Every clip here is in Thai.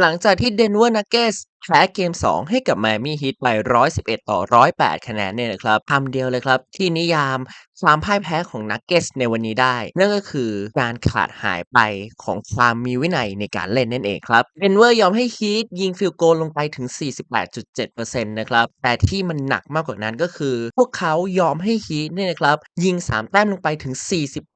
หลังจากที่เดนเวอร์นักเกสแพ้เกม 2 ให้กับ Miami Heat ไป 111 ต่อ 108 คะแนนเนี่ยนะครับคำเดียวเลยครับ ที่นิยามความพ่ายแพ้ของ Nuggets ในวันนี้ได้ นั่นก็คือการขาดหายไปของความมีวินัยในการเล่นนั่นเองครับ Denver ยอมให้ Heat ยิงฟิลโกลลงไปถึง 48.7%นะครับ แต่ที่มันหนักมากกว่านั้นก็คือ พวกเขายอมให้ Heat เนี่ยนะครับ ยิง 3 แต้มลงไปถึง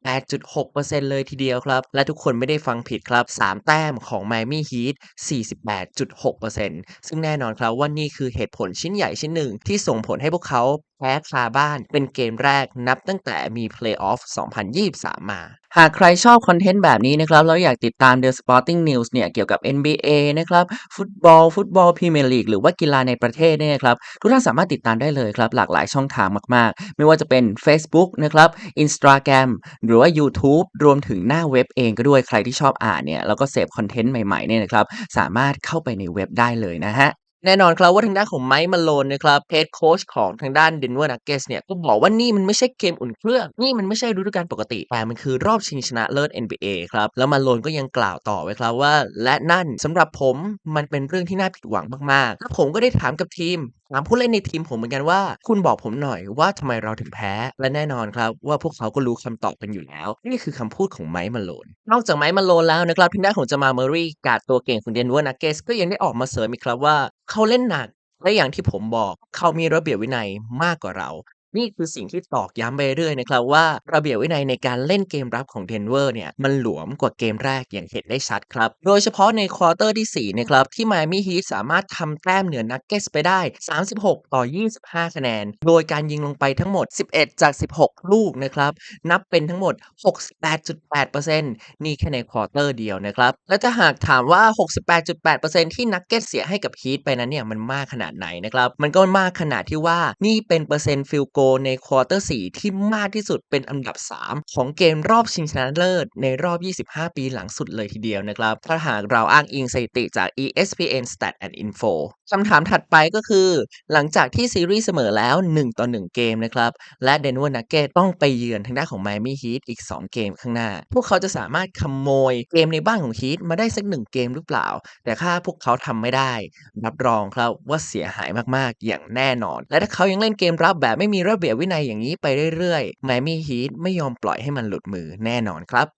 48.6%เลยทีเดียวครับ และทุกคนไม่ได้ฟังผิดครับ 3 แต้มของ Miami Heat 48.6%ซึ่งแน่นอนครับว่านี่คือเหตุผลชิ้นใหญ่ชิ้นหนึ่งที่ส่งผลให้พวกเขา พ้คาบ้านเป็นเกมแรกนับตั้งแต่มีเพลย์ออฟ 2023 มา หากใครชอบคอนเทนต์แบบนี้นะครับแล้วอยากติดตาม The Sporting News เนี่ยเกี่ยวกับ NBA นะครับฟุตบอล ฟุตบอลพรีเมียร์ลีกหรือว่ากีฬาในประเทศเนี่ยครับทุกท่านสามารถติดตามได้เลยครับ หลากหลายช่องทางมาก ๆ ไม่ว่าจะเป็น Facebook นะครับ Instagram หรือว่า YouTube รวมถึงหน้าเว็บเองก็ด้วยใครที่ชอบอ่านเนี่ยแล้วก็เสพคอนเทนต์ใหม่ๆเนี่ยนะครับสามารถเข้าไปในเว็บได้เลยนะฮะ แน่นอนครับว่าทางด้านของไมค์มาโลนนะครับเฮดโค้ชของทางด้าน Denver Nuggets เนี่ยก็บอกว่านี่มันไม่ใช่เกมอุ่นเครื่อง นี่มันไม่ใช่ฤดูกาลปกติ แต่มันคือรอบชิงชนะเลิศ NBA ครับ แล้วมาโลนก็ยังกล่าวต่อไว้ครับว่า และนั่นสำหรับผมมันเป็นเรื่องที่น่าผิดหวังมากๆแล้วผมก็ได้ถามกับทีมถามผู้เล่นในทีมผมเหมือนกันว่า คุณบอกผมหน่อยว่าทำไมเราถึงแพ้ และแน่นอนครับ ว่าพวกเขาก็รู้คำตอบกันอยู่แล้ว นี่คือคำพูดของไมค์มาโลน นอกจากไมค์มาโลนแล้วนะครับทางด้านของจามาเมอรี่การ์ดตัวเก่งของ Denver Nuggets ก็ยังได้ออกมาเสริมอีกครับว่าเขาเล่นหนัก และอย่างที่ผมบอก เขามีระเบียบวินัยมากกว่าเรา นี่คือสิ่งที่ตอกย้ำไปเรื่อยๆนะครับว่าระเบียบวินัยในการเล่นเกมรับของเดนเวอร์เนี่ยมันหลวมกว่าเกมแรกอย่างเห็นได้ชัดครับ โดยเฉพาะในควอเตอร์ที่ 4 นะครับ ที่ Miami Heat สามารถทำแต้มเหนือนักเก็ตไปได้ 36 ต่อ 25 คะแนน โดยการยิงลงไปทั้งหมด 11 จาก 16 ลูกนะครับ นับเป็นทั้งหมด 68.8%นี่แค่ในควอเตอร์เดียวนะครับ และถ้าหากถามว่า 68.8%ที่นักเก็ตเสียให้กับฮีทไปนั้นเนี่ยมันมากขนาดไหนนะครับมันก็มากขนาดที่ว่านี่เป็นเปอร์เซ็นต์ฟิลโกในควอเตอร์4ที่มากที่สุดเป็นอันดับ 3 ของเกมรอบชิงชนะเลิศ ในรอบ 25 ปีหลังสุดเลยทีเดียวนะครับถ้าหากเราอ้างอิงสถิติจาก ESPN Stat and Info คำถามถัดไปก็คือ หลังจากที่ซีรีส์เสมอแล้ว 1 ต่อ 1 เกมนะครับและ Denver Nuggets ต้องไปเยือนทางด้านของ Miami Heat อีก 2 เกมข้างหน้า พวกเขาจะสามารถขโมยเกมในบ้านของ Heat มาได้สัก1เกมหรือเปล่า แต่ถ้าพวกเขาทำไม่ได้ รับรองครับว่าเสียหายมากๆอย่างแน่นอน และถ้าเขายังเล่นเกมรับแบบไม่มีระเบียบวินัยอย่างนี้ไปเรื่อยๆแมมมี่ฮีทไม่ยอมปล่อยให้มันหลุดมือแน่นอนครับ